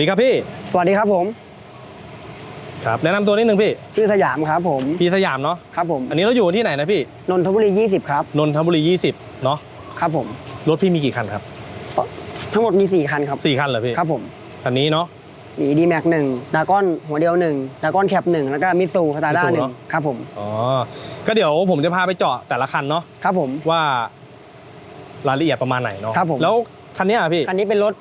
ดีครับพี่ สวัสดีครับผม ครับ แนะนำตัวนิดนึงพี่ ชื่อสยามครับผม พี่สยามเนาะ ครับผม อันนี้เราอยู่ที่ไหนนะพี่ นนทบุรี 20 ครับ นนทบุรี 20 เนาะ ครับผม รถพี่มีกี่คันครับทั้งหมดมี 4 คันครับ สี่คันเหรอพี่ครับผม คันนี้เนาะ มีดีแม็กหนึ่งดากอนหัวเดียวหนึ่งดากอนแคปหนึ่งแล้วก็มิสูสตาร์ด้า Mitsu หนึ่เนงอะ ครับผม อ๋อ ก็เดี๋ยวผมจะพาไปเจาะแต่ละคันเนาะครับผม ว่ารายละเอียดประมาณไหนเนาะครับผม แล้วคันเนี้ยอะพี่ คันนี้เป็นรถ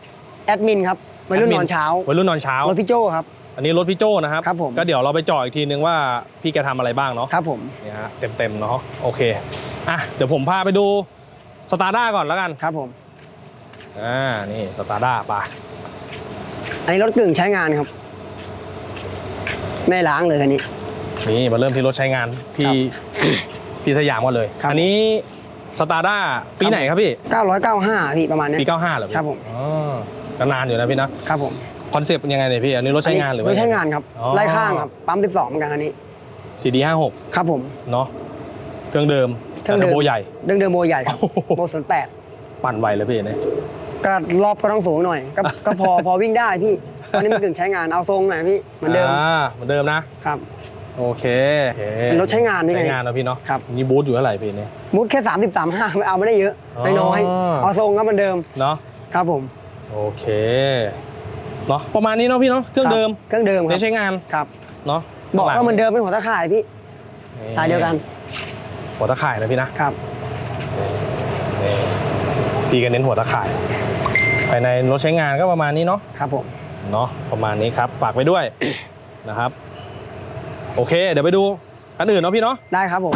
แอดมินครับ วัยรุ่นแดมินอนเช้าวัยรุ่นนอนเช้ารถพี่โจครับ อันนี้รถพี่โจนะครับครับผมก็เดี๋ยวเราไปเจาะอีกทีนึงว่าพี่แกทำอะไรบ้างเนาะครับผมเนี่ยฮะเต็มๆเนาะโอเคอะเดี๋ยวผมพาไปดูสตาร์ด้าก่อนแล้วกันครับผมอ่านี่สตาร์ด้าไปอันนี้รถกึ่งใช้งานครับไม่ล้างเลยคันนี้นี่มาเริ่มที่รถใช้งานพี่พี่สยามก่อนเลยครับอันนี้สตาร์ด้าปีไหนครับพี่ 995 พี่ประมาณเนี้ยปี 95เหรอพี่ครับผมอ๋อ ก็นานอยู่นะพี่นะครับผมคอนเซปต์ยังไงเนี่ยพี่อันนี้รถใช้งานหรือรว่าถใช้งานครับอ๋อไล่ข้างครับปั๊ม 12เหมือนกันคันนี้ CD 56 ครับผมเนาะเครื่องเดิมเครื่องเดิมแต่ทร์โบใหญ่เดิมเดิมโบใหญ่ครับโอ้โหโบศูนย์แปดปั่นไวเลยพี่เนี่ยก็รอบก็ต้องสูงหน่อยก็ก็พอพอวิ่งได้พี่ตอนนี้มันกึ่งใช้งานเอาทรงหน่อยพี่เหมือนเดิมอ่าเหมือนเดิมนะครับโอเคโอเคเป็นรถใช้งานนี่ไงใช้งานเนาะพี่เนาะครับนี่บูทอยู่เท่าไหร่พี่เนี่ยมุดแค่สามสิบสามห้าไม่เอาไม่ได้เยอะอ๋อน้อยๆเอาทรงก็เหมือนเดิมเนาะครับผม โอเคเนาะประมาณนี้เนาะพี่เนาะเครื่องเดิมเครื่องเดิมคในรับใช้งานครับเนาะบอกก็เหมือนเดิมเป็นหัวตะข่ายพี่สายเดียวกันหัวตะข่ายนะพี่นะครับ นี่พี่ก็เน้นหัวตะข่าย ภายในรถใช้งานก็ประมาณนี้เนาะ ครับผมเนาะประมาณนี้ครับ ฝากไปด้วย นะครับ โอเค เดี๋ยวไปดูคันอื่นเนาะพี่เนาะ ได้ครับผม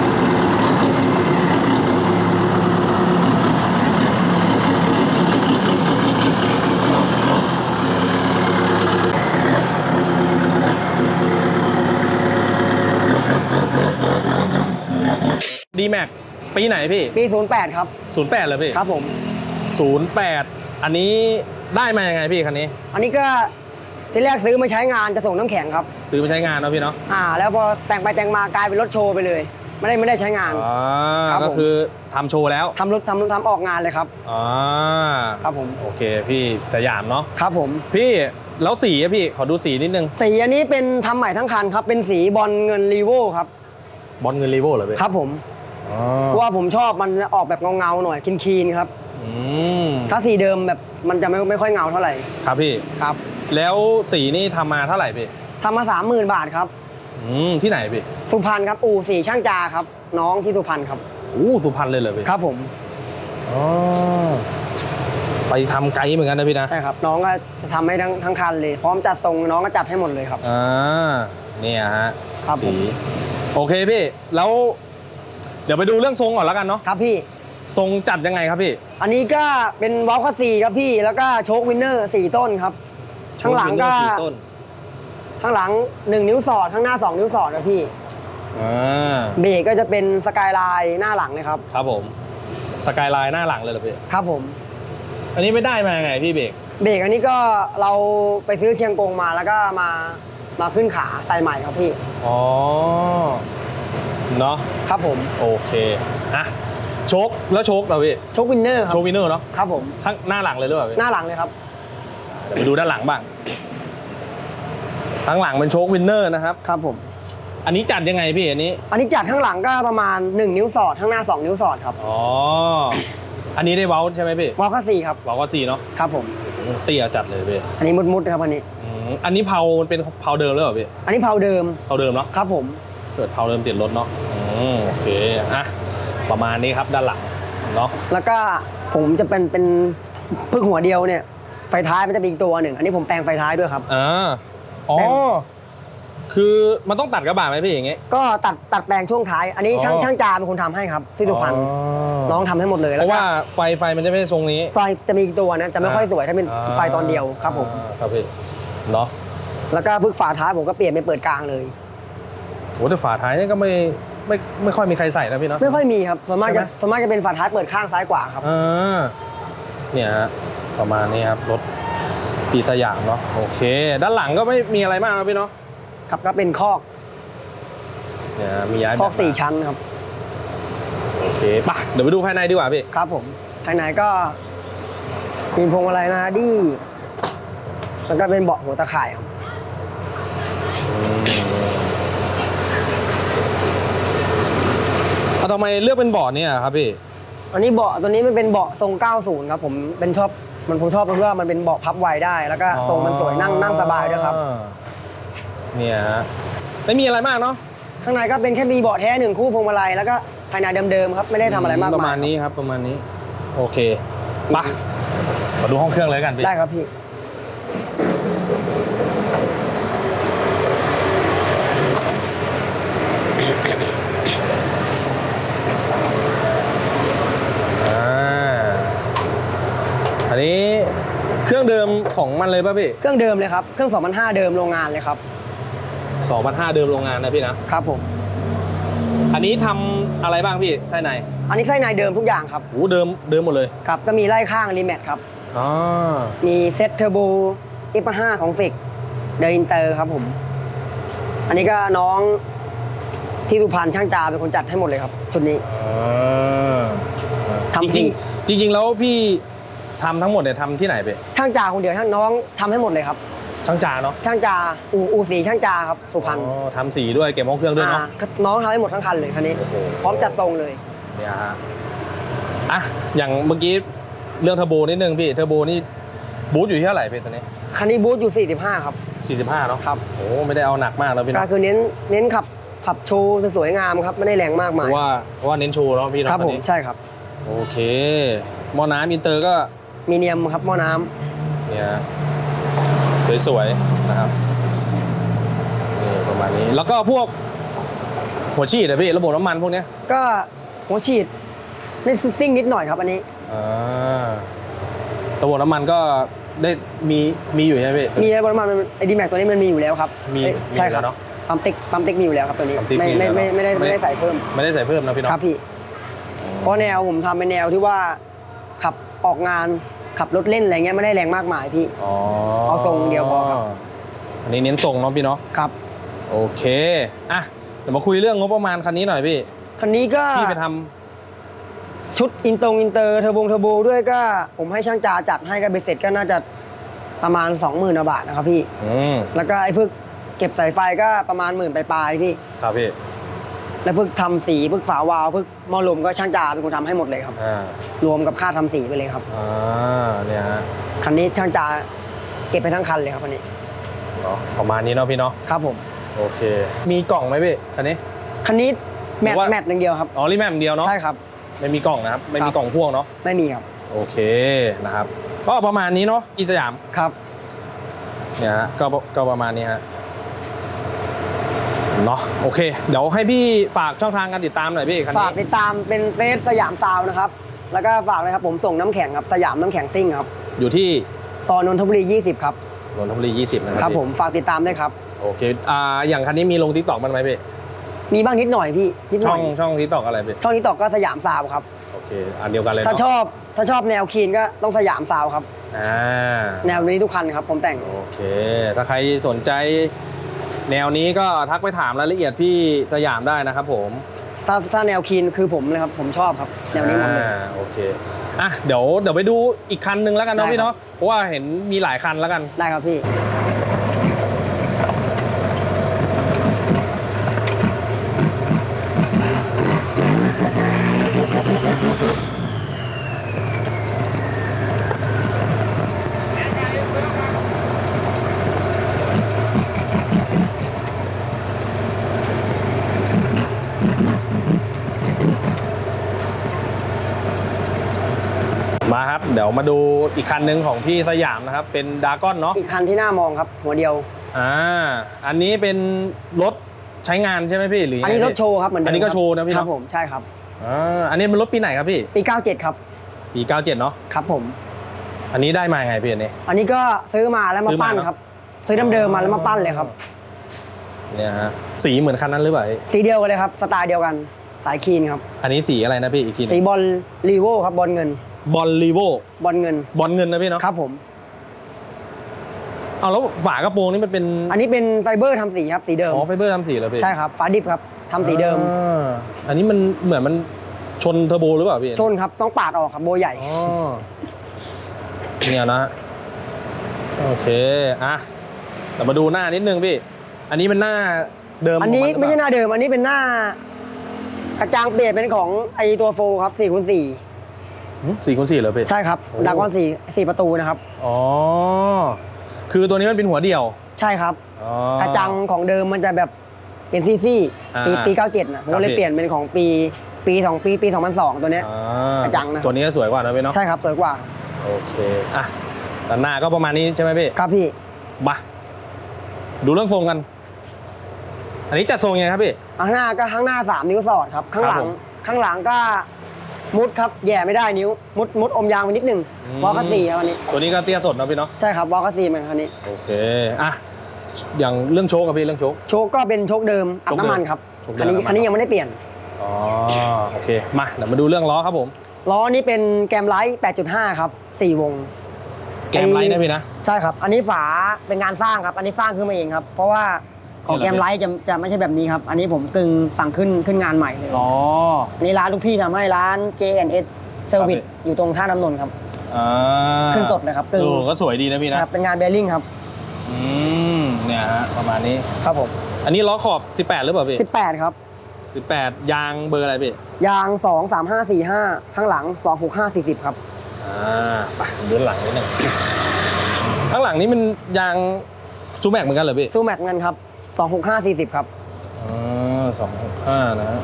ดีแม็กปีไหนพี่ ปีศูนย์แปดครับ 08เลยพี่ครับผม 08 อันนี้ได้มายังไงพี่คันนี้ อันนี้ก็ที่แรกซื้อมาใช้งานจะส่งน้ำแข็งครับ ซื้อมาใช้งานเนาะพี่เนาะอ่า แล้วพอแต่งไปแต่งมากลายเป็นรถโชว์ไปเลย ไม่ได้ไม่ได้ใช้งานอ่าครับผม ก็คือทำโชว์แล้วทำรถทำรถทำออกงานเลยครับอ่าครับผม โอเคพี่สยามเนาะครับผมพี่แล้วสีอะพี่ขอดูสีนิดนึงสีอันนี้เป็นทำใหม่ทั้งคันครับ เป็นสีบอลเงินรีโวครับ บอลเงินรีโวเหรอพี่ครับผม อ๋อเพราะว่าผมชอบมันออกแบบเงาๆหน่อยคีนๆครับ อืมถ้าสีเดิมแบบมันจะไม่ไม่ค่อยเงาเท่าไหร่ครับพี่ ครับแล้วสีนี่ทำมาเท่าไหร่พี่ทำมาสามหมื่นบาทครับ อืมที่ไหนพี่สุพรรณครับ อู่สีช่างจาครับ น้องที่สุพรรณครับ อู้สุพรรณเลยเหรอพี่ครับผม อ๋อไปทำไกลเหมือนกันนะพี่นะใช่ครับ น้องก็จะทำให้ทั้งทั้งคันเลย พร้อมจัดทรงน้องก็จัดให้หมดเลยครับ อ่าเนี่ยฮะครับผม สีโอเคพี่ แล้ว เดี๋ยวไปดูเรื่องทรงก่อนแล้วกันเนาะครับพี่ ทรงจัดยังไงครับพี่ อันนี้ก็เป็นวอลคัสซีครับพี่ แล้วก็โชควินเนอร์สี่ต้นครับข้างหลังก็สี่ต้นข้างหลังหนึ่งนิ้วสอดข้างหน้าสองนิ้วสอดครับพี่อ่าเบรกก็จะเป็นสกายไลน์หน้าหลังเลยครับ ครับผมสกายไลน์หน้าหลังเลยเหรอพี่ครับผม อันนี้ไม่ได้มายังไงพี่เบรกเบรกอันนี้ก็เราไปซื้อเชียงกงมาแล้วก็มา มาขึ้นขาใส่ใหม่ครับพี่ อ๋อ เนาะครับผม โอเคอะโชคแล้วโชคเหรอพี่โชควินเนอร์ครับโชควินเนอร์เนาะครับผมข้างหน้าหลังเลยหรือเปล่าพี่หน้าหลังเลยครับ เดี๋ยวไปดูด้านหลังบ้างข้างหลังเป็นโชควินเนอร์นะครับ ครับผม อันนี้จัดยังไงพี่อันนี้ อันนี้จัดข้างหลังก็ประมาณ 1 นิ้วสอด ข้างหน้า 2 นิ้วสอดครับอ๋อ อันนี้ได้เว้าใช่ไหมพี่วอลคัสซีครับ เว้าก็สี่เนาะครับผม เตี้ยจัดเลยพี่อันนี้มุดๆครับอันนี้ อืมอันนี้เผามันเป็นเผาเดิมหรือเปล่าพี่ อันนี้เผาเดิม เผาเดิมเนาะ ครับผม เกิดเผาเดิมติดรถเนาะอืมโอเค อะ ประมาณนี้ครับด้านหลังเนาะ แล้วก็ผมจะเป็นเป็นพึ่งหัวเดียวเนี่ย ไฟท้ายมันจะมีอีกตัวหนึ่ง อันนี้ผมแปลงไฟท้ายด้วยครับ อ่า อ๋อแปลงคือมันต้องตัดกระบะไหมพี่อย่างงี้ก็ตัดตัดแปลงช่วงท้าย อันนี้ช่างอ๋อ ช่างจาเป็นคนทำให้ครับที่สุพรรณอ๋อน้องทำให้หมดเลยเพแล้วราะก็ว่าไฟไฟมันจะไม่ได้ทรงนี้ ไฟจะมีอีกตัวนะจะไม่ค่อยสวยถ้าเป็นไฟตอนเดียวครับผมอ่าครับพี่ เนาะแล้วก็พึ่งฝาท้ายผมก็เปลี่ยนเป็นเปิดกลางเลยโหแต่ฝาท้ายนี่ก็ไม่ไม่ไม่ค่อยมีใครใส่นะพี่เนาะ ไม่ค่อยมีครับส่วนมากใช่ไหจะมส่วนมากจะเป็นฝาท้ายเปิดข้างซ้ายกว่าครับ อ่าเนี่ยฮะประมาณนี้ครับรถปีสยามเนาะโอเค ด้านหลังก็ไม่มีอะไรมากนะพี่เนาะครับก็เป็นคอกเนี่ยฮะมีย้ายคแบอกสี่มาชั้นครับโอเคปะเดี๋ยวไปดูภายในดีกว่าพี่ ครับผมภายในก็มีพวงมาลัยนาดี้ แล้วก็เป็นเบาะหัวตะข่ายครับเอาทำไมเลือกเป็นเบาะเนี่ยครับพี่ อันนี้เบาะตัวนี้มันเป็นเบาะทรง 90 ครับผมเป็นชอบมันผมชอบเพราะว่ามันเป็นเบาะพับไวได้ แล้วก็ทรงมันสวยนั่งนั่งสบายด้วยครับอ่าเนี่ยฮะไม่มีอะไรมากเนาะข้างในก็เป็นแค่มีเบาะแท้หนึ่งคู่พวงมาลัยแล้วก็ภายในเดิมๆครับไม่ได้ทำอะไรมากประมายมาณนี้ครับประมาณนี้ โอเคปะมาดูห้องเครื่องเลยกันพี่ได้ครับพี่ อันนี้เครื่องเดิมของมันเลยป่ะพี่เครื่องเดิมเลยครับ เครื่อง2005เดิมโรงงานเลยครับ2,500เดิมโรงงานนะพี่นะครับผม อันนี้ทำอะไรบ้างพี่ไส้ในอันนี้ไส้ในเดิมทุกอย่างครับโอ้เดิมเดิมหมดเลยครับก็มีไล่ข้างรีแมทครับ อ๋อมีเซตเทอร์โบ F5 ของฟิกเดอินเตอร์ครับผม อันนี้ก็น้องที่สุพรรณช่างจาเป็นคนจัดให้หมดเลยครับชุดนี้อ่าทำจที่ริงๆจริง ๆ แล้วพี่ ทำทั้งหมดเนี่ยทำที่ไหนพี่ช่างจาคนเดียวช่างน้องทำให้หมดเลยครับ ช่างจาเนาะช่างจาอูอูสีช่างจาครับสุพรรณอ๋อทำสีด้วยเก็บห้องเครื่องด้วยเนาะ อ่าก็น้องทำให้หมดทั้งคันเลยคันนี้ โอ้โห พร้อมจัดทรงเลย เนี่ยฮะอะอย่างเมื่อกี้เรื่องเทอร์โบนิดนึงพี่เทอร์โบนี่บูทอยู่ที่เท่าไหร่พี่ตอนนี้คันนี้บูทอยู่ 45 ครับ 45เนาะครับ โอ้ไม่ได้เอาหนักมากแล้วพี่ก็เนาะคือเน้นเน้นขับขับโชว์สวยๆงามครับไม่ได้แรงมากเพมายราะว่าเพราะว่าเน้นโชว์เนาะพี่เนาะครับคันผมนี้ใช่ครับ โอเคหม้อน้ำอินเตอร์ก็ มีเนียมครับหม้อน้ำเนี่ยฮะสวยๆนะครับนี่ประมาณนี้แล้วก็พวกหัวฉีดอะพี่ระบบน้ำมันพวกเนี้ยก็หัวฉีดเล่นซิ่งนิดหน่อยครับอันนี้ อ่าระบบน้ำมันก็ได้มีมีอยู่ใช่ไหมพี่ มีบนมาไอดีแม็กตัวนี้มันมีอยู่แล้วครับมีเอ้ยมีใช่อยู่คแล้รับวเนอะปั๊มติ๊กปั๊มติ๊กมีอยู่แล้วครับตัวนี้ ปั๊มติ๊กไม่มีอยู่ไม่แล้วไม่ไม่ได้ไม่ไม่ได้ใส่เพิ่มไม่ได้ใส่เพิ่มนะพี่เนาะครับพี่ เพราะแนวผมทำเป็นแนวที่ว่าขับ ออกงานขับรถเล่นอะไรเงี้ยไม่ได้แรงมากมายพี่ อ๋อเอาทรงเดียวพอครับ อันนี้เน้นทรงเนาะพี่เนาะครับโอเคอะเดี๋ยวมาคุยเรื่องงบประมาณคันนี้หน่อยพี่คันนี้ก็พี่ไปทำชุดอินตรงอินเตอร์เทอร์โบเทอร์โบด้วยก็ ผมให้ช่างจาจัดให้ก็เบสเสร็จก็น่าจะประมาณ 20,000บาทนะครับพี่ อืมแล้วก็ไอ้พึกเก็บสายไฟก็ประมาณหมื่นปลายๆพี่ครับพี่ แล้วพึกทำสีพึกฝาวาล์วพึกหม้อลมก็ช่างจาเป็นคนทำให้หมดเลยครับ อ่ารวมกับค่าทำสีไปเลยครับ อ่าเนี่ยฮะคันนี้ช่างจาเก็บไปทั้งคันเลยครับคันนี้เนาะประมาณนี้เนาะพี่เนาะครับผมโอเค มีกล่องไหมพี่คันนี้ คันนี้แมทหรือว่า แมทอย่างเดียวครับอ๋อรีแมมเดียวเนาะใช่ครับ ไม่มีกล่องนะครับ ไม่มีครับกล่องพ่วงเนาะไม่มีครับโอเคนะครับ ก็ประมาณนี้เนาะอีสยามครับ เนี่ยฮะก็ก็ประมาณนี้ฮะ เนาะโอเค เดี๋ยวให้พี่ฝากช่องทางการติดตามหน่อยพี่คันฝากนี้ติดตามเป็นเฟซสยามซาวน์นะครับ แล้วก็ฝากเลยครับผมส่งน้ำแข็งครับสยามน้ำแข็งซิ่งครับอยู่ที่ซอยนนทบุรี 20 ครับนนทบุรี20 นะคครัรับบพี่ผมฝากติดตามด้วยครับ โอเคอ่าอย่างคันนี้มีลงทิกตอกมันไหมพี่ มีบ้างนิดหน่อยพี่นิดหช่น่อองยช่องทิกตอกอะไรพี่ ช่องนี้ตอกก็สยามซาวน์ครับ โอเค อันเดียวกันเลยถ้าเนาะชอบถ้าชอบแนวคีนก็ต้องสยามซาวน์ครับ อ่า แนวนี้ทุกคันครับผมแต่ง โอเค ถ้าใครสนใจ แนวนี้ก็ทักไปถามรายละเอียดพี่สยามได้นะครับผมถ้าถ้าแนวคีนคือผมเลยครับ ผมชอบครับ แนวนี้หมดเลย อ่าโอเคอะเดี๋ยวเดี๋ยวไปดูอีกคันหนึ่งแล้วกันเนาะได้ครับพี่เนาะเพราะว่าเห็นมีหลายคันแล้วกัน ได้ครับพี่ ดี๋ยวมาดูอีกคันหนึ่งของพี่สยามนะครับ เป็นดากอนเนาะอีกคันที่น่ามองครับ หัวเดียวอ่าอันนี้เป็นรถใช้งานใช่ไหมพี่หรืออัอันนี้รถโชว์ครับเหมือนเดิมอันนี้ก็โชว์นะพี่ครับเนาะผมใช่ครับอ่าอันนี้เป็นรถปีไหนครับพี่ปี 97 ครับปี 97 เนาะครับผม อันนี้ได้มาไงพี่อันนี้ อันนี้ก็ซื้อมาแล้วมาซื้อมาปั้นเนอะ ครับ ซื้อเดิมๆมาแล้วมาปั้นเลยครับนเนี่ยฮะสีเหมือนคันนั้นหรือเปล่าพี่สีเดียวกันเลยครับสไตล์เดียวกันสายคีนครับ อันนี้สีอะไรนะพี่อีกทีหสีนึ่งบอลรีโวครับบอลเงิน บอลลีโวบอลเงินบอลเงินนะพี่เนาะครับผม เอาแล้วฝากระโปรงนี่มันเป็นอันนี้เป็นไฟเบอร์ทำสีครับสีเดิมอ๋อไฟเบอร์ทำสีเหรอพี่ใช่ครับฝาดิบครับทำสีเดิมอ่าอันนี้มันเหมือนมันชนเทอร์โบหรือเปล่าพี่ชนครับต้องปาดออกครับโบใหญ่ อ๋อเนี่ยนะโอเคอะเรามาดูหน้านิดนึงพี่ อันนี้เป็นหน้าเดิมอันนี้ขงไม่ใช่หหรือเปล่น้าเดิม อันนี้เป็นหน้ากระจังเปลี่ยนเป็นของไอตัวโฟครับ4คูณ4หึ สี่คูณสี่เหรอพี่ใช่ครับโอ้ดากอนสี่สี่ประตูนะครับ อ๋อ คือตัวนี้มันเป็นหัวเดี่ยว ใช่ครับอ๋อกระจังของเดิมมันจะแบบเป็นซี่อ่าๆปีปี97นะผมครับก็เลยพี่เปลี่ยนเป็นของปีปีสองปีปี2002ตัวเนี้ยอ่ากระจังนะตัวนี้ก็สวยกว่านะพี่เนาะใช่ครับสวยกว่าโอเคอะแต่หน้าก็ประมาณนี้ใช่ไหมพี่ครับพี่มาดูเรื่องทรงกัน อันนี้จัดทรงยังไงครับพี่ข้างหน้าก็ข้างหน้า3นิ้วสอดครับ ข้างหลัครับงผมข้างหลังก็ มุดครับแย่ไม่ได้นิ้ว มุดมุดอมยางไปนิดหนึงอืม วอลคัสซีครับอันนี้ ตัวนี้ก็เตี้ยสดนะพี่เนาะใช่ครับวอลคัสซีเหมือนคันนี้ โอเคอะอย่างเรื่องโชคกับพี่เรื่องโชค โชคก็เป็นโชคเดิมอัดน้ำมันครับโชคเดิมคันนี้อัดน้ำมัน คันนี้ยังไม่ได้เปลี่ยน อ๋อโอเคมาเดี๋ยวมาดูเรื่องล้อครับผม ล้อนี้เป็นแกมไลท์ 8.5 ครับ 4 วง แกมไลท์นะพี่นะ ใช่ครับ อันนี้ฝาเป็นงานสร้างครับ อันนี้สร้างขึ้นมาเองครับ เพราะว่า ของนี่เหรอแกมไลท์จะจะไม่ใช่แบบนี้ครับ อันนี้ผมกึ่งสั่งขึ้นขึ้นงานใหม่เลยอ๋ออันนี้ร้านลูกพี่ทำให้ร้าน JNS Service ครับอยู่ตรงท่าน้ำนนท์ครับอ่าขึ้นสดเลยครับกึ่งดูก็สวยดีนะพี่คนะรับเป็นงานเบลลิงครับอืมเนี่ยฮะประมาณนี้ครับผมอันนี้ล้อขอบ 18 หรือเปล่าพี่18 ครับ 18 ยางเบอร์อะไรพี่ยาง 2 3 5 4 5 ข้างหลัง 2 6 5 40 ครับอ่าไปดูหลังนิดนึงข้างหลังนี้มันยางซูแม็กเหมือนกันเหรอพี่ซูแม็กเงินครับ 2 6 5 40 ครับอ๋อสองหกห้านะฮะ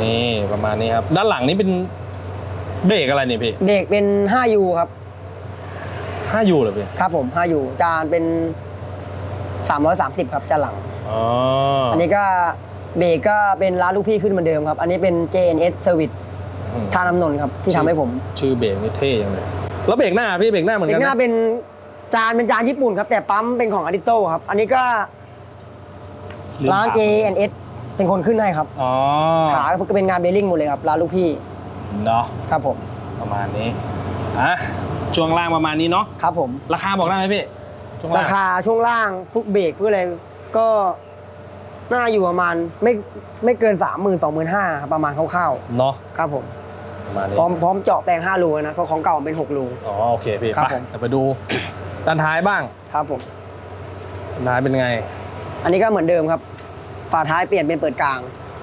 นี่ประมาณนี้ครับ ด้านหลังนี้เป็นเบรกอะไรเนี่ยพี่เด็กเป็น 5U ครับ5ยูเหรอพี่ครับผม 5U จานเป็น 330 ครับจานหลัง อ๋ออันนี้ก็เบรกก็เป็นร้านลูกพี่ขึ้นเหมือนเดิมครับ อันนี้เป็น JNS Service อืมท่าน้ำนนท์ครับ ที่ทำให้ผมชื่อเบรกนี่เท่ยังเลยแล้วเบรกหน้าพี่เบรกหน้าเหมือนเบรกักนหน้านะเป็นจานเป็นจานญี่ปุ่นครับ แต่ปั๊มเป็นของอาดิโต้ครับ อันนี้ก็ ลืมร้าน ถม JNS เป็นคนขึ้นให้ครับ อ๋อขาก็เป็นงานเบลลิงหมดเลยครับร้านลูกพี่เนาะครับผมประมาณนี้อะช่วงล่างประมาณนี้เนาะครับผม ราคาบอกได้ไหมพี่ช่วงราล่างคาช่วงล่างพวกเบรกพวกอะไรก็น่าอยู่ประมาณไม่ไม่เกิน 3 0 0 0 0 2 5 0 0 0ประมาณคร่าวเนาะๆครับผมประมาณนี้พร้อมพร้อมเจาะแปลง5รูนะเพราะของเก่าเป็น6รู อ๋อโอเคพี่ครับไปผม เดี๋ยวไปดู ด้านท้ายบ้างครับผมด้านท้ายเป็นไงอันนี้ก็เหมือนเดิมครับ ฝาท้ายเปลี่ยนเป็นเปิดกลาง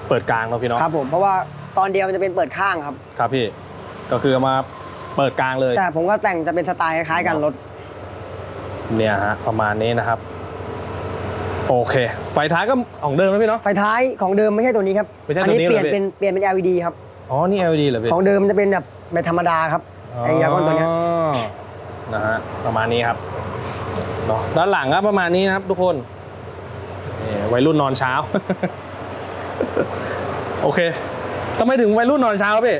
เปิดกลางเนาะพี่เนาะครับผมเพราะว่าตอนเดียวมันจะเป็นเปิดข้างครับครับพี่ก็คือเอามาเปิดกลางเลยใช่ผมก็แต่งจะเป็นสไตล์คล้ายๆกันรถเนี่ยฮะประมาณนี้นะครับ โอเค ไฟท้ายก็ของเดิมนะพี่เนาะ ไฟท้ายของเดิมไม่ใช่ตัวนี้ครับไม่ใช่อัตัวนี้นี้เปลี่ยนเหรอพี่ เป็นเปลี่ยนเป็น LED ครับ อ๋อนี่ LED เหรอพี่ ของเดิมมันจะเป็นแบบแบบธรรมดาครับไอ้ยาก้อนตัวเนี้ยอ๋อนะฮะประมาณนี้ครับเนาะด้านหลังก็ประมาณนี้นะครับทุกคนนี่ วัยรุ่นนอนเช้า โอเคทำไมถึงวัยรุ่นนอนเช้าพี่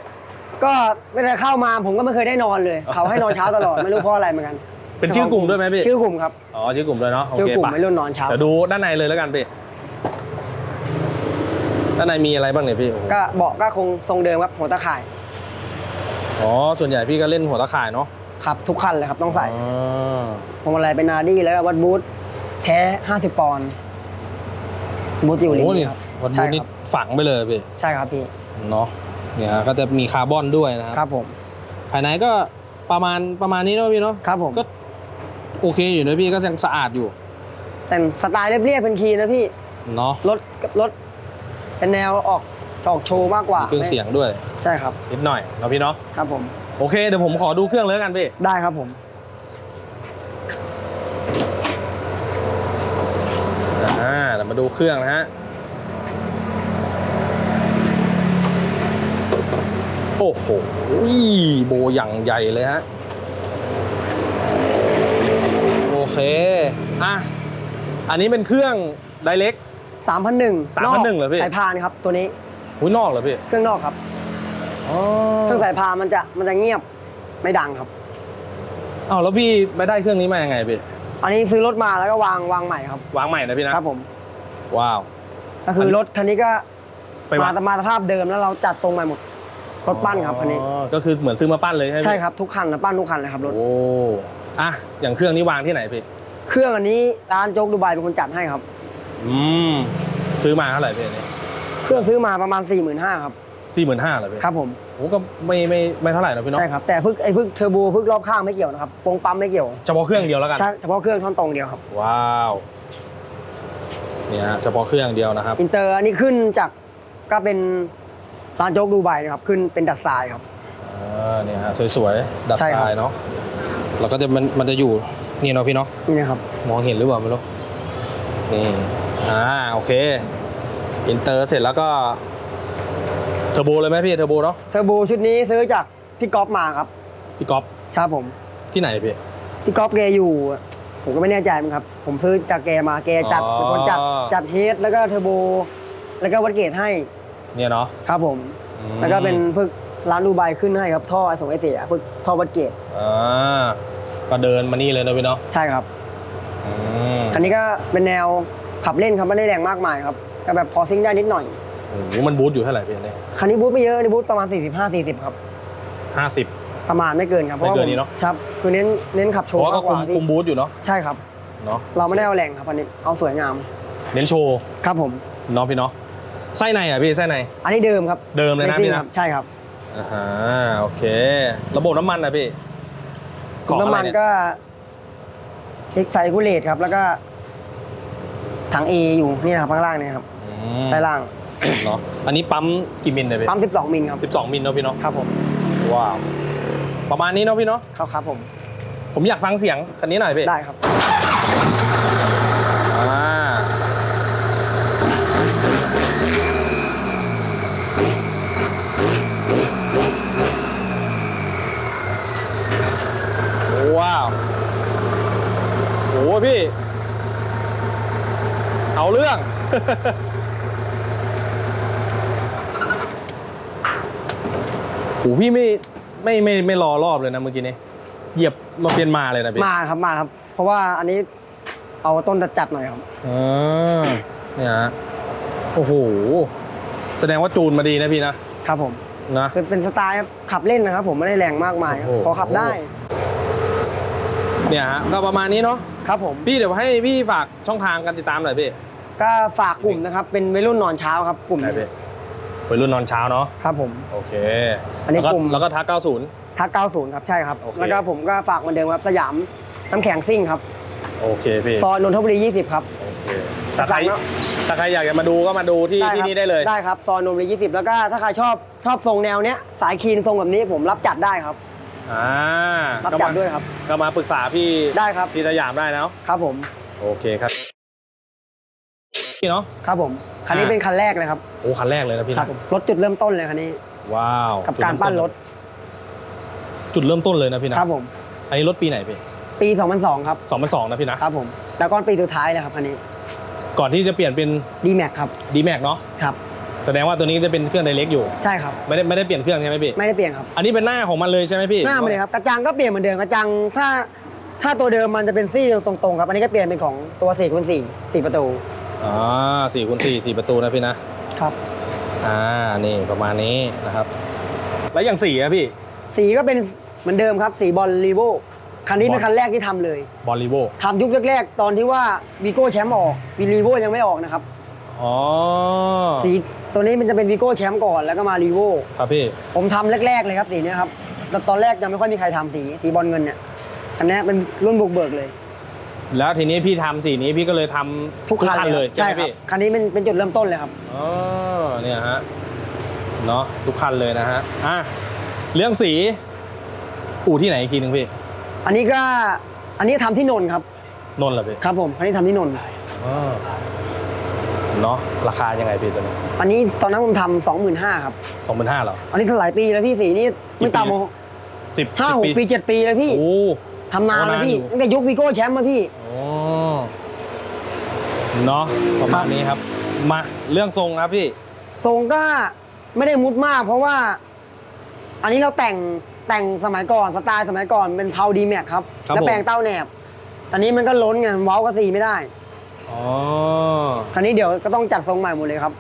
ก็เวลาเข้ามาผมก็ไม่เคยได้นอนเลย เขาให้นอนเช้าตลอดไม่รู้เพราะอะไรเหมือนกัน เป็นชื่อกลุ่มด้วยไหมพี่ ชื่อกลุ่มครับ อ๋อชื่อกลุ่มด้วยเนาะโอชื่อเคกลุ่มปะไม่รุ่นนอนเช้าเดี๋ยวดูด้านในเลยแล้วกันพี่ ด้านในมีอะไรบ้างเนี่ยพี่โอ้โหก็เบาะก็คงทรงเดิมครับหัวตะข่าย อ๋อส่วนใหญ่พี่ก็เล่นหัวตะข่ายเนาะ ครับ ทุกคันเลยครับต้องใส่อ๋อพวงมาลัยเป็นนาดี้แล้วก็วัดบูทแท้ 50 ปอนด์ บูทอยู่ลิ้โอ้นนี่ครับวันใช่นี้นี่ครับฝังไปเลยพี่ใช่ครับพี่เนาะเนี่ยฮะก็จะมีคาร์บอนด้วยนะคครัรับบผมภายในก็ประมาณประมาณนี้เนาะพี่เนาะครับผมก็โอเคอยู่นะพี่ก็ยังสะอาดอยู่แต่งสไตล์เรียบๆเป็นคีย์นะพี่เนาะรถรถเป็นแนวออกออกโชว์มากกว่ามีเครื่องเสียงด้วย ใช่ครับนิดหน่อยเนาะพี่เนาะ ครับผม โอเค เดี๋ยวผมขอดูเครื่องเลยแล้วกันพี่ ได้ครับผม อ่าเดูเครื่องนะฮะ โอ้โหโบอย่างใหญ่เลยฮะ โอเค อะ อันนี้เป็นเครื่องไดเล็ก 3,001 3,001เหรอพี่ สายพานครับตัวนี้หุ้ยนอกเหรอพี่ เครื่องนอกครับ เครื่องสายพานมันจะมันจะเงียบไม่ดังครับอ้าวแล้วพี่ไปได้เครื่องนี้มายังไงพี่ อันนี้ซื้อรถมาแล้วก็วางวางใหม่ครับ วางใหม่นะพี่นะครับผม ว้าว ก็คือรถคันนี้ก็ไปวัมาด มาสภาพเดิมแล้วเราจัดตรงใหม่หมดรถปั้นครับคันนี้อ๋อก็คือเหมือนซื้อมาปั้นเลยใช่ไหมใช่ครับทุกคันนะปั้นทุกคันเลยครับรถโอ้อะอย่างเครื่องนี้วางที่ไหนพี่เครื่องอันนี้ร้านโจ๊กดูไบเป็นคนจัดให้ครับ อืมซื้อมาเท่าไหร่พี่เนี่ยเครื่องซื้อมาประมาณ4 5 0 0 0ครับสี่หมื่นห้าเหรอพี่ครับผมโอ้ก็ไม่ไม่ไม่เท่าไหร่นะพี่เนาะใช่ครับแต่พึกไอ้พึกเทอร์โบพึกรอบข้างไม่เกี่ยวนะครับปงปั๊มไม่เกี่ยวเฉพาะเครื่องเดียวแล้วกัน ใช่เฉพาะเครื่องท่อนตรงเดียวครับว้าวเนี่ยฮะเฉพาะเครื่องเดียวนะครับ อินเตอร์อันนี้ขึ้นจากก็เป็นร้านโจ๊กดูไบนะครับขึ้นเป็นดัดทรายครับ อ่าเนี่ยฮะสวยๆ ดัดใช่ทครับ รายเนาะแล้วก็จะมันมันจะอยู่นี่เนาะพี่เนาะนี่นะครับมองเห็นหรือเปล่าไม่รู้นี่อ่าโอเค อินเตอร์เสร็จแล้วก็เทอร์โบเลยไหมพี่เทอร์โบเนาะเทอร์โบชุดนี้ซื้อจากพี่ก๊อฟมาครับพี่ก๊อฟครับผมที่ไหนพี่พี่ก๊อฟแกอยู่ ผมก็ไม่แน่ใจเหมือนครับ ผมซื้อจากแกมาแกจัดอ๋อ เป็นคนจัดจัดเฮดแล้วก็เทอร์โบ แล้วก็วัดเกตให้เนี่ยเนาะครับผม อืมแล้วก็เป็นพึกร้านดูไบขึ้นให้ครับท่อไอส่งไอเสียพึกท่อวัดเกตอ่าก็เดินมานี่เลยนะพี่เนาะใช่ครับ อืมคันนี้ก็เป็นแนวขับเล่นครับไม่ได้แรงมากมายครับก็แบบพอซิ่งได้นิดหน่อย โอ้โหมันบูทอยู่เท่าไหร่พี่เนี่ยคันนี้บูทไม่เยอะนี่บูทประมาณ 45 40 ครับ ห้าสิบ ประมาณไม่เกินครับไม่เกินพราะว่านี้เนอะ ครับคือเน้นเน้นขับโชเพว์ราะว่าก็มากกคุมว่าพี่คุมบูทอยู่เนาะใช่ครับ เนาะเราไม่ได้เอาแรงครับคันนี้เอาสวยงามเน้นโชว์ครับผม เนาะพี่เนาะไส้ในอะพี่ไส้ใน อันนี้เดิมครับเดิมเลยนะไซิ่พี่งนะ ครับใช่ครับอ่าฮะโอเค ระบบน้ำมันนะพี่ของน้ำอะไรมันเนี่ยก็เอ็กไซคูเลตครับ แล้วก็ถัง A อยู่นี่นะครับข้างล่างเนี่ยครับอืมใต้ล่างเนาะอันนี้ปั๊มกี่มิลเนี่ยพี่ปั๊ม12มิลครับ สิบสองมิลเนาะพี่เนาะ ครับผมว้าว ประมาณนี้เนาะพี่เนาะครับครับผม ผมอยากฟังเสียงคันนี้หน่อยพี่ได้ครับ อ่าว้าวโอ้พี่ เอาเรื่องโอ้พี่ไม่ ไม่ไม่ไม่รอรอบเลยนะเมื่อกี้นี้เหยียบมาเป็นมาเลยนะพี่มาครับมาครับ เพราะว่าอันนี้เอาต้นจัดๆหน่อยครับอ่าเนี่ยฮะโอ้โหแสดงว่าจูนมาดีนะพี่นะครับผมนะ คือเป็นสไตล์ขับเล่นนะครับ ผมไม่ได้แรงมากมายครับโอ้โห พอขับได้ เนี่ยฮะก็ประมาณนี้เนาะครับผมพี่เดี๋ยวให้พี่ฝากช่องทางการติดตามหน่อยพี่ ก็ฝากกลุ่มนะครับ เป็นวัยรุ่นนอนเช้าครับกลุ่มไหนนี้พี่ วัยรุ่นนอนเช้าเนาะครับผม โอเคอันนี้แล้วก็กลุ่ม แล้วก็ทัก 90 ทัก 90 ครับ ใช่ครับ โอเค แล้วก็ผมก็ฝากเหมือนเดิมครับ สยามน้ำแข็งซิ่งครับโอเคพี่ซอยนนทบุรี 20 ครับ โอเคถ้าใครฝากเนอะ ถ้าใครอยากจะมาดูก็มาดูที่ครับที่นี่ได้เลย ได้ครับซอยนนทบุรี 20 แล้วก็ถ้าใครชอบชอบทรงแนวเนี้ยสายคีนทรงแบบนี้ผมรับจัดได้ครับ อ่ารับก็จัมาดด้วยครับ ก็มาปรึกษาพี่ได้ครับที่สยามได้เนาะครับผม โอเคครับพี่ เนาะครับผมคันนี้อ่าเป็นคันแรกเลยครับโอ้คันแรกเลยนะพี่ครับนะผมรถจุดเริ่มต้นเลยคันนี้ ว้าวกับการปั้นรถ จุดเริ่มต้นเลยนะพี่นะครับผมอันนี้รถปีไหนพี่ปี 2002 ครับสองพันสองนะพี่นะครับผมแล้วก็ปีสุดท้ายเลยครับคันนี้ ก่อนที่จะเปลี่ยนเป็น d m a x ครับ d m a x เนาะครับแสดงว่าตัวนี้จะเป็นเครื่องไดเรกอยู่ใช่ครับไม่ได้ไม่ได้เปลี่ยนเครื่องใช่ไหมพี่ไม่ได้เปลี่ยนครับอันนี้เป็นหน้าของมันเลยใช่ไหมพี่หน้ามันเลยครับกระจังก็เปลี่ยนเหมือนเดิมกระจังถ้าถ้าตัวเดิมมันจะเป็นซี่ตรงๆครับอันนี้ก็เปลี่ยนเป็นของตัว4คูณ4 4ประตู อ๋อสี่คูณสี่สี่ประตูนะพี่นะครับ อ่านี่ประมาณนี้นะครับ แล้วอย่างสีอะพี่ สีก็เป็นเหมือนเดิมครับ สีบอลรีโวคันนี้เป็นบอลคันแรกที่ทำเลยบอลลีโวทำยุคแรกๆ ตอนที่ว่าวีโก้แชมป์ออกวีรีโวยังไม่ออกนะครับ อ๋อสีตัวนี้มันจะเป็นวีโก้แชมป์ก่อนแล้วก็มารีโวครับพี่ ผมทำแรกๆเลยครับสีเนี้ยครับแต่ตอนแรกยังไม่ค่อยมีใครทำสีสีบอลเงินเนี่ยคันนี้เป็นรุ่นบุกเบิกเลย แล้วทีนี้พี่ทำสีนี้พี่ก็เลยทำทุกคันเลยใช่ใช่ไหมครับพี่คันนี้เป็นเป็นจุดเริ่มต้นเลยครับอ๋อเนี่ยฮะเนาะทุกคันเลยนะฮะอะเรื่องสีอู่ที่ไหนอีกทีหนึ่งพี่ อันนี้ก็อันนี้ทำที่นนท์ครับ นนท์เหรอพี่ครับผมอันนี้ทำที่นนท์อ๋อเนาะราคายังไงพี่ตัวนี้ อันนี้ตอนนั้นผมทำสองหมื่นห้าครับสองพันห้าหรออันนี้หลายปีแล้วพี่สีนี่ไม่ต่ำกว่าสิบห้าหกปีเจ็ดปีแล้วพี่โอ้ ทำนานแล้วพี่โอ้นานอยู่ตั้งแต่ยุควีโก้แชมป์มาพี่โอ้เนาะประมาณนี้ครับมาเรื่องทรงครับพี่ ทรงก็ไม่ได้มุดมาก เพราะว่า อันนี้เราแต่งแต่งสมัยก่อนสไตล์สมัยก่อนเป็นเทาดีแม็กครับครับแล้วผมแปลงเต้าแหนบตอนนี้มันก็ล้นไงเว้ากระสีไม่ได้อ๋อคันนี้เดี๋ยวก็ต้องจัดทรงใหม่หมดเลยครับ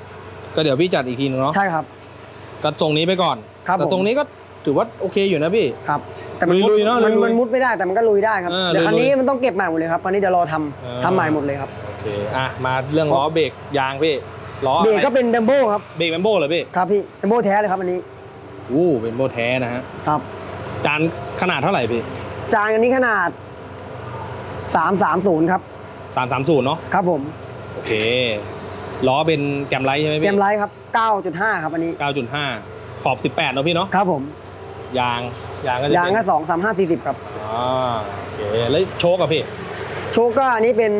ก็เดี๋ยวพี่จัดอีกทีนึงเนาะใช่ครับก็ทรงนี้ไปก่อนครับแต่ผมตรงนี้ก็ถือว่าโอเคอยู่นะพี่ครับ แต่มันลุยๆเนอะมันลุยๆมันมุดไม่ได้แต่มันก็ลุยได้ครับ เออเดี๋ยวคันลุยๆนี้มันต้องเก็บใหม่หมดเลยครับคันนี้เดี๋ยวรอทำเออทำใหม่หมดเลยครับ โอเคอะมาเรื่องล้อเบรกยางพี่ล้อเบรกอะไรก็เป็นเดมโบครับ เบรกแมมโบ้เหรอพี่ครับพี่เดมโบแท้เลยครับอันนี้ อู้เป็นโบแท้นะฮะครับ จานขนาดเท่าไหร่พี่จานอันนี้ขนาด 330 ครับ สามสามศูนย์เนาะครับผมโอเคล้อเป็นแกมไลท์ใช่ไหมเตรีพี่ยมไลท์ครับ 9.5 ครับอันนี้ เก้าจุดห้าขอบสิบแปดเนาะพี่เนาะครับผม ยาง ยางก็จะยางเป็นก็2 3 5 40ครับอ่าโอเคแล้วโชคอะพี่ โชคก็อันนี้เป็น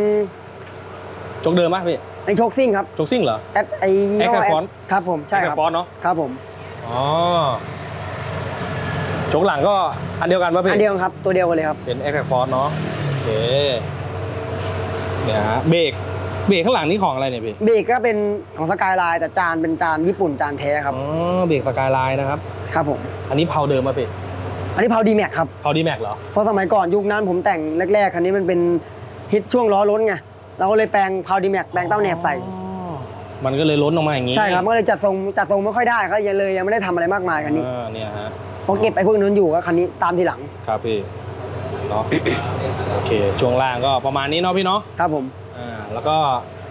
โชคเดิมป่ะพี่ในโชคซิ่งครับโชคซิ่งเหรอ แอดไอยี่ห้อ Air แอด Force ครับผมใช่ครับฟอนเนาะครับผมอ๋อโชคหลังก็อันเดียวกันป่ะพี่อันเดียวกันครับตัวเดียวกันเลยครับเป็น a อ f o r c e เนาะโอเคเนี่ยฮะเบรกเบรกข้างหลังนี่ของอะไรเนี่ยพี่เบรกก็เป็นของสกายไลน์แต่จานเป็นจานญี่ปุ่นจานแท้ครับอ๋อเบรกสกายไลน์นะครับ ครับผม อันนี้เพาเดิมป่ะพี่ อันนี้พาวดีแม็กครับเพาดีแม็กเหรอ เพราะสมัยก่อนยุคนั้นผมแต่งแรกๆ คันนี้มันเป็นฮิตช่วงล้อล้นไง เราก็เลยแปลงพาวดีแม็กแปลงเต้าแหนบใส่อ๋อมันก็เลยล้นออกมาอย่างนี้ ใช่ครับก็เลยจัดทรงจัดทรงไม่ค่อยได้ก็ยังเลยยังไม่ได้ทำอะไรมากมายคันนี้อ่าเนี่ยฮะเพราะเก็บไอ้พวกนั้นอยู่ก็คันนี้ตามทีหลัง ครับพี่เนาะโอเค ช่วงล่างก็ประมาณนี้เนาะพี่เนาะ ครับผม อ่า แล้วก็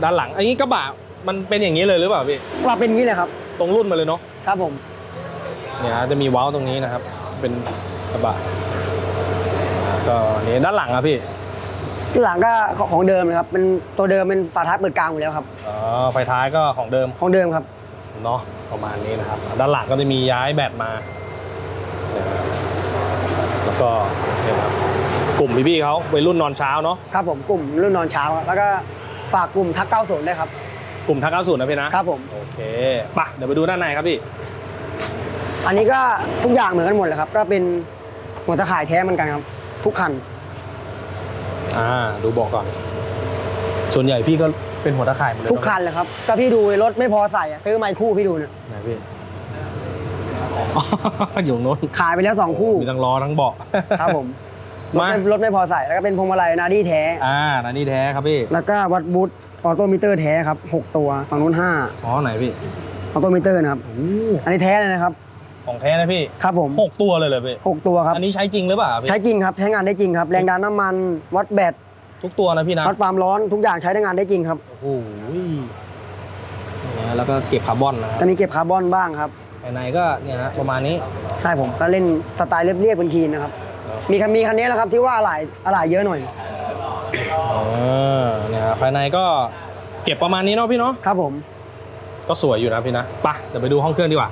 ด้านหลัง อันนี้กระบะมันเป็นอย่างนี้เลยหรือเปล่าพี่ว่าเป็นอย่างนี้เลยครับ ตรงรุ่นมาเลยเนาะ ครับผม เนี่ยฮะจะมีเว้าล์วตรงนี้นะครับ เป็นก ระบะอ่าก็นี่ด้านหลังอะพี่ที่หลังก็ของเดิมนะครับเป็นตัวเดิมเป็นฝาท้ายเปิดกลางอยู่แล้วครับอ๋อไฟท้ายก็ของเดิมของเดิมครับเนาะประมาณนี้นะครับ ด้านหลังก็จะมีย้ายแบตมานะครับแล้วก็เนี่ยครับกลุ่มพี่ๆเขาวัยรุ่นนอนเช้าเนาะครับผมกลุ่มรุ่นนอนเช้าครับแล้วก็ฝากกลุ่มทักเก้าศูนย์ด้วยครับกลุ่มทักเก้าสูนะพี่นะครับผมโอเคปะเดี๋ยวไปดูด้านในครับพี่อันนี้ก็ทุกอย่างเหมือนกันหมดเลยครับ ก็เป็น หัวตะข่ายแท้เหมือนกันครับ ทุกคัน อ่า ดูบอกก่อน ส่วนใหญ่พี่ก็เป็นหัวตะข่ายหมดเลยทุกคันเลยครับก็พี่ดูรถไม่พอใส่อะซื้อไมค์คู่พี่ดูเนี่ยไหนพี่อ๋ออยู่ตรงโน้นขายไปแล้วสองคู่ มีทั้งล้อทั้งเบาะ ครับผมรถมา ไม่รถไม่พอใส่แล้วก็เป็นพวงมาลัยนาดี้แท้ อ่านันนี่แท้ครับพี่ แล้วก็วัดบูทออโตมิเตอร์แท้ครับหกตัวฝั่งนู้นห้าอ๋อไหนพี่ออโตมิเตอร์นะครับโอ้อันนี้แท้เลยนะครับ ของแท้นะพี่ครับผมหกตัวเลยเลยพี่หกตัวครับอันนี้ใช้จริงหรือเปล่าพี่ใช้จริงครับใช้งานได้จริงครับ แรงดันน้ำมันวัดแบตทุกตัวนะพี่นะวัดความร้อนทุกอย่างใช้ได้งานได้จริงครับโอ้โหเนี่ยแล้วก็เก็บคาร์บอนนะครัจะบมีเก็บคาร์บอนบ้างครับภายในก็เนี่ยฮะประมาณนี้ใช่ผมก็เล่นสไตล์เรียบๆเป็นคีนนะครับมีคันมีคันนี้แหละครับที่ว่าอะไหล่อะไหล่เยอะหน่อยอ่าเนี่ยฮะภายในก็เก็บประมาณนี้เนาะพี่เนาะครับผม ก็สวยอยู่นะพี่นะไปะเดี๋ยวไปดูห้องเครื่องดีกว่า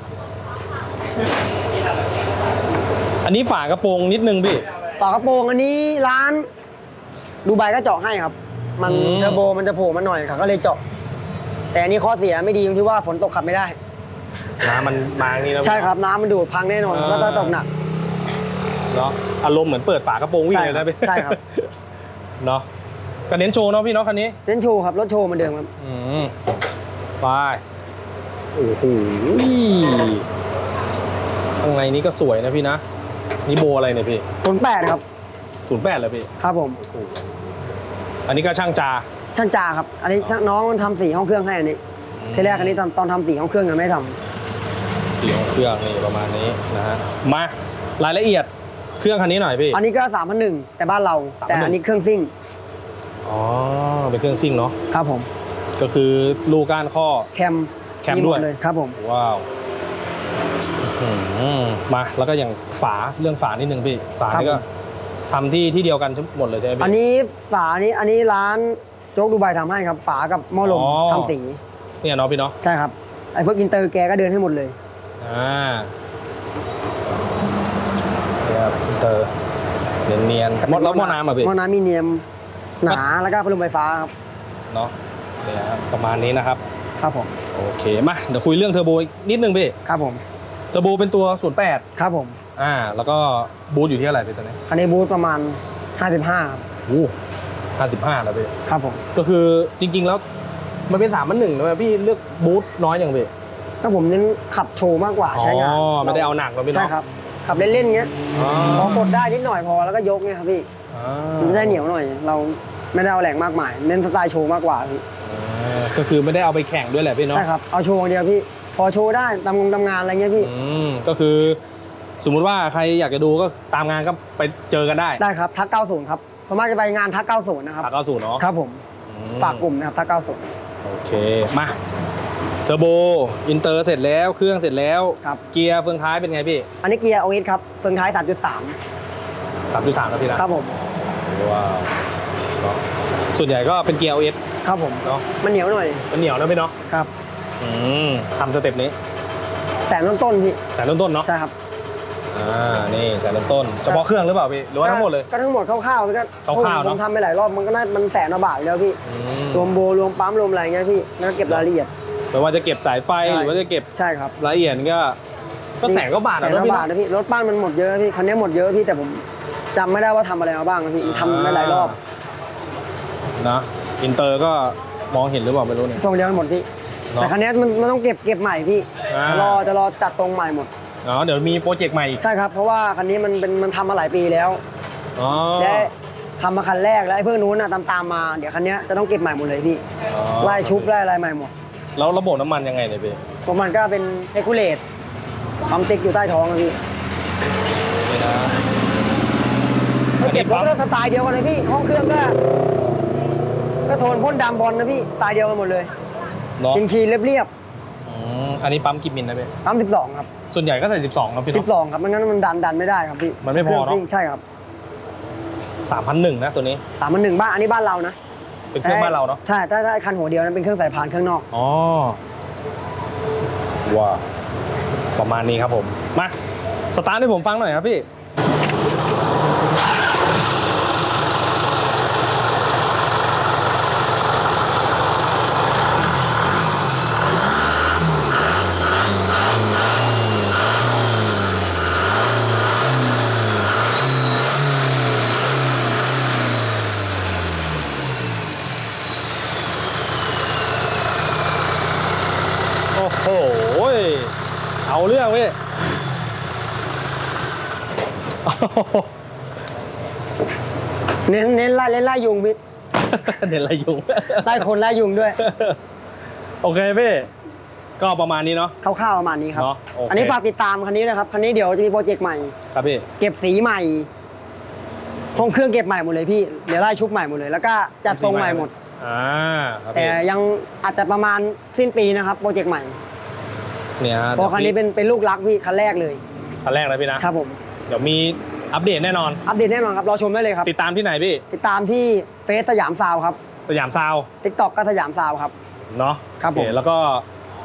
อันนี้ฝากระโปรงนิดนึงพี่ ฝากระโปรงอันนี้ร้านดูไบก็เจาะให้ครับ มันอืม เทอร์โบมันจะโผล่มาหน่อยครับก็เลยเจาะ แต่อันนี้ข้อเสียไม่ดีตรงที่ว่าฝนตกขับไม่ได้ น้ำมันมาอย่างนี้แล้วใช่ครับน้ำมันดูดพังแน่นอนอ่า แล้วก็ตกหนัก เนาะอารมณ์เหมือนเปิดฝากระโปรงวิ่งเลยนะพี่ใช่ครับ เนาะก็เน้นโชว์เนาะพี่เนาะคันนี้เล่นโชว์ครับรถโชว์เหมือนเดิมครับ อืมไปโอ้โห ข้างในนี้ก็สวยนะพี่นะ นี่โบอะไรเนี่ยพี่ศูนย์แปดครับศูนย์แปดเลยพี่ ครับผมอันนี้ก็ช่างจา ช่างจาครับ อันนี้น้องมันทำสีห้องเครื่องให้อันนี้ทีแรกอันนี้ตอนตอนทำสีห้องเครื่องยังไม่ทำสีของเครื่องนี่ประมาณนี้นะฮะมารายละเอียดเครื่องคันนี้หน่อยพี่ อันนี้ก็สามพันหนึ่งแต่บ้านเรา3,100แต่อันนี้เครื่องซิ่งอ๋อเป็นเครื่องซิ่งเนาะครับผม ก็คือลูกก้านข้อแคมแคมหด้วยเลยครับผมว้าวอื้อหือ มาแล้วก็อย่างฝาเรื่องฝานิดนึงพี่ฝานี่ก็ทำที่ที่เดียวกันหมดเลยใช่ไหมพี่อันนี้ฝานี้อันนี้ร้านโจ๊กดูไบทำให้ครับ ฝากับหม้อลมอ๋อทำสีเนี่ยเนาะพี่เนาะใช่ครับไอ้พวกอินเตอร์แกก็เดินให้หมดเลยอ่าเนี่ยครับอินเตอร์เนียนๆหมดแล้วหม้อน้ำอะพี่หม้อน้ำมีเนียมหนาแล้วก็พัดลมไฟฟ้าครับเนาะเนี่ยครับประมาณนี้นะครับ ครับผมโอเคมาเดี๋ยวคุยเรื่องเทอร์โบอีกนิดนึงพี่ครับผม เทอร์โบเป็นตัว 08 ครับผมอ่า แล้วก็บูทอยู่ที่อะไรพี่ตอนนี้คันนี้บูธประมาณ 55ครับโอ้ห้าสิบห้าแล้วพี่ครับผมก็คือจริง ๆ แล้วมันเป็นสามมันหนึ่งนะพี่เลือกบูทน้อยอย่างพี่ก็ผมเน้นขับโชว์มากกว่าใช้งานอ๋อไม่ได้เอาหนักเราพี่ใช่เนาะครับ ขับเล่นๆเงี้ยอ๋อพอกดได้นิดหน่อยพอแล้วก็ยกเงี้ยครับพี่อ่ามันจะได้เหนียวหน่อย เราไม่ได้เอาแหล่งมากมาย เน้นสไตล์โชว์มากกว่าพี่อ่าก็คือไม่ได้เอาไปแข่งด้วยแหละพี่เนาะใช่ครับ เอาโชว์อย่างเดียวพี่ พอโชว์ได้ตามงงทำงานอะไรเงี้ยพี่อืมก็คือ สมมุติว่าใครอยากจะดูก็ตามงานก็ไปเจอกันได้ได้ครับทัก90ครับส่วนมากจะไปงานทัก90นะครับฝากเข้าสู่เนาะครับผมอืมฝากกลุ่มนะครับทักโอเคมาเทอร์โบอินเตอร์เสร็จแล้วเครื่องเสร็จแล้วครับ เกียร์เฟืองท้ายเป็นไงพี่90อันนี้เกียร์โอเอสครับเฟืองท้าย 3.3 สามจุดสามครับพี่นะครับผมว้าวเนาะส่วนใหญ่ก็เป็นเกียร์ OS ครับผม เนาะมันเหนียวหน่อยมันเหนียวนะพี่เนาะครับ อืมทำสเต็ปนี้แสนต้นๆพี่แสนต้นๆเนาะใช่ครับอ่านี่แสนต้นๆเฉพาะเครื่องหรือเปล่าพี่หรือว่าทั้งหมดเลย ก็ทั้งหมดคร่าวๆพี่ก็คร่าวๆผเนอะมทำไปหลายรอบมันก็น่ามันแสนกว่าบาทอยู่แล้วพี่อืรวมโบรวมปั๊มรวมอะไรเงี้ยพี่แล้วก็เก็บรายละเอียด ไม่ว่าจะเก็บสายไฟใช่ หรือว่าจะเก็บใช่ครับรายละเอียดก็ ก็แสนกว่าบาทแสอะนกเนาะว่าพี่บาทเนาะ นะพี่รถบ้านมันหมดเยอะพี่คันนี้หมดเยอะพี่แต่ผมจำไม่ได้ว่าทำอะไรมาบ้างนะพี่มันทำไม่หลายรอบนะอินเตอร์ก็มองเห็นหรือเปล่าไม่รู้เนี่ยทรงเดียวกันหมดพี่ เนอะแต่คันนี้มันมันต้องเก็บเก็บใหม่พี่อ่า จะรอจะรอจัดทรงใหม่หมด อ๋อเดี๋ยวมีโปรเจกต์ใหม่อีกใช่ครับ เพราะว่าคันนี้มันเป็นมันทำมาหลายปีแล้ว อ๋อและทำมาคันแรกแล้วไอ้เพื่อนนู้นน่ะตามตามๆมา เดี๋ยวคันนี้จะต้องเก็บใหม่หมดเลยพี่ อ๋อไล่ชุบไล่อะไรใหม่หมดแล้วระบบน้ำมันยังไงเนี่ยพี่พวกมันก็เป็นเอคูเลตปั๊มติ๊กอยู่ใต้ท้องอะพี่นี่นะถ้าเก็บรถก็สไตล์เดียวกันเลยพี่ ห้องเครื่องก็ ก็โทนพ่นดำบอลนะพี่สไตล์เดียวกันหมดเลย เนาะกินคีเรียบอืมอันนี้ปั๊มกี่มิลนะพี่ๆปั๊ม12 ครับ ส่วนใหญ่ก็ใส่12ครับพี่เนาะ 12 ครับไม่งั้นมันดันดันไม่ได้ครับพี่มันไม่พอเนอะครื่งซิ่งใช่ครับสามพันหนึ่งนะตัวนี้สามพันหนึ่งบ้านอันนี้บ้านเรานะเป็นเครื่องบ้านเราเนาะใช่ถ้าถ้าคันหัวเดียวนั้นเป็นเครื่องสายพานเครื่องนอก อ๋อว้าวประมาณนี้ครับผมมาสตาร์ทให้ผมฟังหน่อยครับพี่ โอ้โห เอาเรื่องพี่ เน้นเน้นไล่เล่นไล่ยุงพี่เด่นอะไรยุง ไล่คนไล่ยุงด้วยโอเคพี่ ก็ประมาณนี้เนาะ คร่าวๆประมาณนี้ครับ เนอะโอเค อันนี้ฝากติดตามคันนี้นะครับคันนี้เดี๋ยวจะมีโปรเจกต์ใหม่ ครับพี่ เก็บสีใหม่ ห้องเครื่องเก็บใหม่หมดเลยพี่ เดี๋ยวไล่ชุบใหม่หมดเลย แล้วก็จัดทรงใหม่หมด อ่าครับแต่พี่ยังอาจจะประมาณสิ้นปีนะครับโปรเจกต์ใหม่ เนี่ยฮะเพราะคันนี้เป็นเป็นลูกรักพี่คันแรกเลย คันแรกนะพี่นะ ครับผม เดี๋ยวมี อัปเดตแน่นอน อัปเดตแน่นอนครับรอชมได้เลยครับติดตามที่ไหนพี่ ติดตามที่เฟซสยามซาวครับสยามซาวทิกตอกก็สยามซาวครับ เนาะครับผม โอเแล้วก็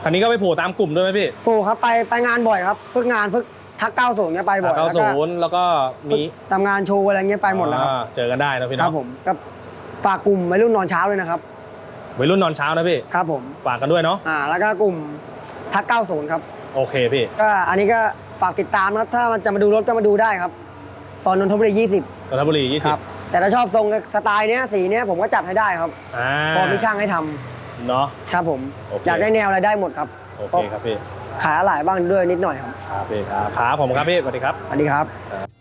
คันนี้ก็ไปโผล่ตามกลุ่มด้วยไหมพี่โอ้ครับไปไปงานบ่อยครับเพิ่งงานเพิ่งทักเก้าศูนย์เนี่ยไปบ่อยเก้าแล้วศูก็นย์แล้วก็มีทำงานโชว์อะไรเงี้ยไปหมดแล้วครับอ่าเจอกันได้นะพี่ครัเนาะบผมก็ฝากกลุ่มวัยรุ่นนอนเช้าด้วยนะครับวัยรุ่นนอนเช้านะพี่ครับผมฝากกันด้วยเนาะอ่าแล้วก็กลุ่มทักเก้าศูนย์ครับ โอเคพี่ ก็อันนี้ก็ฝากติดตามนะครับถ้ามันจะมาดูรถก็มาดูได้ครับ ซอยนนทบุรี20นนทบุรีครับ แต่ถ้าชอบทรงสไตล์เนี้ยสีเนี้ยผมก็จัดให้ได้ครับ20อ่าพอมีช่างให้ทำเนาะ ครับผมโอเค อยากได้แนวอะไรได้หมดครับโอเคครับพี่ขายอะไรบ้างด้วยนิดหน่อยครับ ครับพี่ครับครับผมครับพี่สวัสดีครับสวัสดีครับครับ